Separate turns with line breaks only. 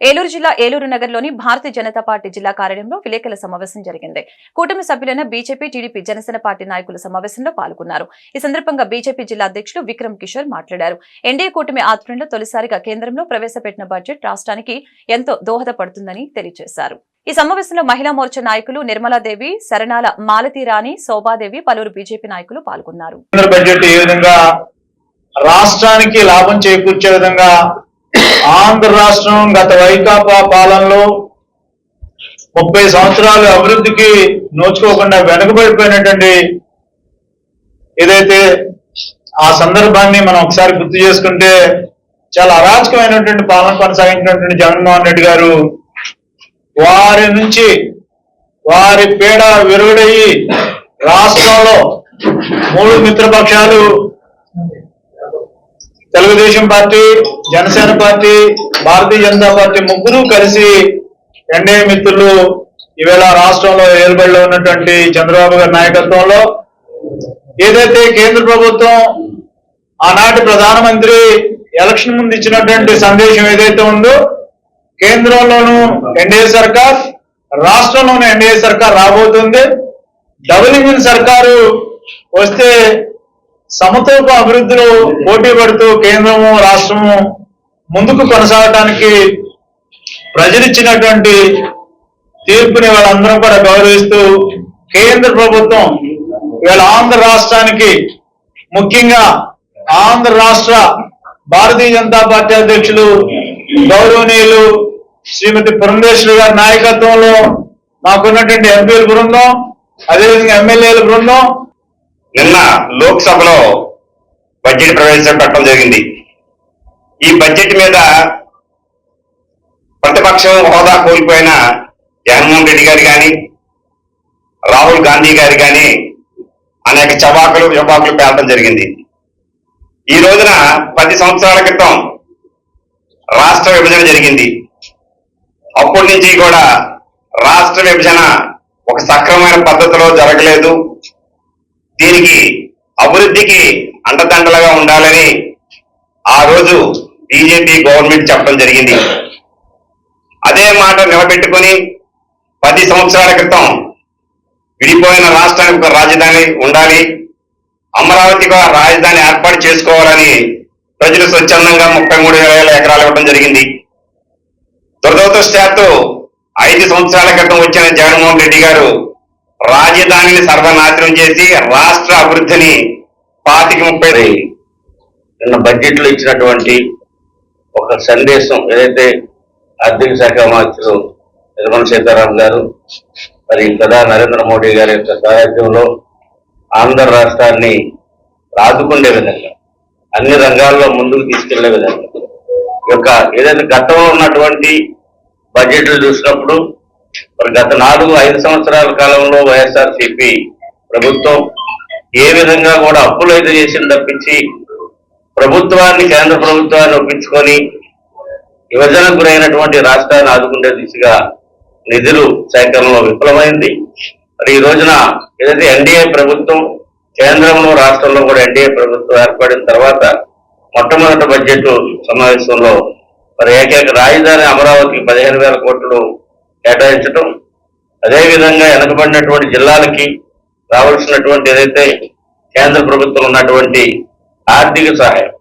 ఏలూరు జిల్లా ఏలూరు నగర్లోని భారతీయ జనతా పార్టీ జిల్లా కార్యాలయంలో విలేకరుల సమావేశం జరిగింది. కూటమి సభ్యులైన బీజేపీ టీడీపీ జనసేన పార్టీ నాయకులు సమావేశంలో పాల్గొన్నారు. ఈ సందర్భంగా బీజేపీ జిల్లా అధ్యక్షులు విక్రమ్ కిషోర్ మాట్లాడారు. ఎన్డీఏ కూటమి ఆధ్వర్యంలో తొలిసారిగా కేంద్రంలో ప్రవేశపెట్టిన బడ్జెట్ రాష్ట్రానికి ఎంతో దోహదపడుతుందని తెలియజేశారు. ఈ సమావేశంలో మహిళా మోర్చా నాయకులు నిర్మలాదేవి శరణాల మాలతీరాణి శోభాదేవి పలువురు బీజేపీ నాయకులు పాల్గొన్నారు.
రాష్ట్రానికి లాభం చేకూర్చే విధంగా ఆంధ్ర రాష్ట్రం గత వైకాపా పాలనలో ముప్పై సంవత్సరాలు అభివృద్ధికి నోచుకోకుండా వెనుకబడిపోయినటువంటి ఏదైతే ఆ సందర్భాన్ని మనం ఒకసారి గుర్తు చేసుకుంటే చాలా అరాచకమైనటువంటి పాలన కొనసాగించినటువంటి జగన్మోహన్ రెడ్డి గారు వారి నుంచి వారి పీడ విరుగుడయి రాష్ట్రంలో మూడు మిత్రపక్షాలు Telugu Desam party Janasena party Bharatiya Janata party ముగ్గురు కలిసి ఎన్డీఏ మిత్రులు ఈవేళ రాష్ట్రంలో ఏలుబడిలో ఉన్నటువంటి చంద్రబాబు గారి నాయకత్వంలో ఏదైతే కేంద్ర ప్రభుత్వం ఆనాటి ప్రధానమంత్రి ఎలక్షన్ ముందు ఇచ్చినటువంటి సందేశం ఏదైతే ఉందో కేంద్రంలోనూ ఎన్డీఏ సర్కార్ రాష్ట్రంలోనూ ఎన్డీఏ సర్కార్ రాబోతుంది. డబుల్ ఇంజిన్ సర్కారు వస్తే సమతూక అభివృద్ధిలో పోటీ పడుతూ కేంద్రము రాష్ట్రము ముందుకు కొనసాగటానికి ప్రజలిచ్చినటువంటి తీర్పుని వాళ్ళందరం కూడా గౌరవిస్తూ కేంద్ర ప్రభుత్వం ఇవాళ ఆంధ్ర రాష్ట్రానికి ముఖ్యంగా ఆంధ్ర రాష్ట్ర భారతీయ జనతా పార్టీ అధ్యక్షులు గౌరవనీయులు శ్రీమతి పురంధేశ్వరి గారి నాయకత్వంలో మాకున్నటువంటి ఎంపీల బృందం అదేవిధంగా ఎమ్మెల్యేల బృందం
నిన్న లోక్సభలో బడ్జెట్ ప్రవేశపెట్టడం జరిగింది. ఈ బడ్జెట్ మీద ప్రతిపక్షం హోదా కోల్పోయిన జగన్మోహన్ రెడ్డి గారు కానీ రాహుల్ గాంధీ గారు కానీ అనేక చవాకులు చవాకులు పేలడం జరిగింది. ఈ రోజున పది సంవత్సరాల క్రితం రాష్ట్ర విభజన జరిగింది. అప్పటి నుంచి కూడా రాష్ట్ర విభజన ఒక సక్రమైన పద్ధతిలో జరగలేదు. దీనికి అభివృద్ధికి అండదండలుగా ఉండాలని ఆ రోజు బీజేపీ గవర్నమెంట్ చెప్పడం జరిగింది. అదే మాట నిలబెట్టుకొని పది సంవత్సరాల క్రితం విడిపోయిన రాష్ట్రానికి ఒక రాజధాని ఉండాలి అమరావతిగా రాజధాని ఏర్పాటు చేసుకోవాలని ప్రజలు స్వచ్ఛందంగా ముప్పై మూడు వేల ఎకరాలు ఇవ్వడం జరిగింది. దురదృష్టవశాత్తు ఐదు సంవత్సరాల క్రితం వచ్చిన జగన్మోహన్ రెడ్డి గారు రాజధానిని సర్వనాశనం చేసి రాష్ట్ర అభివృద్ధిని పాతికి ముప్పై
నిన్న బడ్జెట్లో ఇచ్చినటువంటి ఒక సందేశం ఏదైతే ఆర్థిక శాఖ మంత్రులు నిర్మల సీతారాం గారు మరి ప్రధాని నరేంద్ర మోడీ గారి యొక్క సారథ్యంలో ఆంధ్ర రాష్ట్రాన్ని రాదుకుండే విధంగా అన్ని రంగాల్లో ముందుకు తీసుకెళ్ళే విధంగా. ఈ యొక్క ఏదైతే గతంలో ఉన్నటువంటి బడ్జెట్లు చూసినప్పుడు మరి గత నాలుగు ఐదు సంవత్సరాల కాలంలో వైఎస్ఆర్సీపీ ప్రభుత్వం ఏ విధంగా కూడా అప్పులు అయితే చేసింది తప్పించి ప్రభుత్వాన్ని కేంద్ర ప్రభుత్వాన్ని ఒప్పించుకొని విభజనకు గురైనటువంటి రాష్ట్రాన్ని ఆదుకునే దిశగా నిధులు సేకరణలో విఫలమైంది. మరి ఈ రోజున ఏదైతే ఎన్డీఏ ప్రభుత్వం కేంద్రంలో రాష్ట్రంలో కూడా ఎన్డీఏ ప్రభుత్వం ఏర్పడిన తర్వాత మొట్టమొదటి బడ్జెట్ సమావేశంలో మరి ఏకైక రాజధాని అమరావతికి పదిహేను వేల కోట్లు కేటాయించడం అదేవిధంగా వెనకబడినటువంటి జిల్లాలకి రావాల్సినటువంటి ఏదైతే కేంద్ర ప్రభుత్వం ఉన్నటువంటి ఆర్థిక సహాయం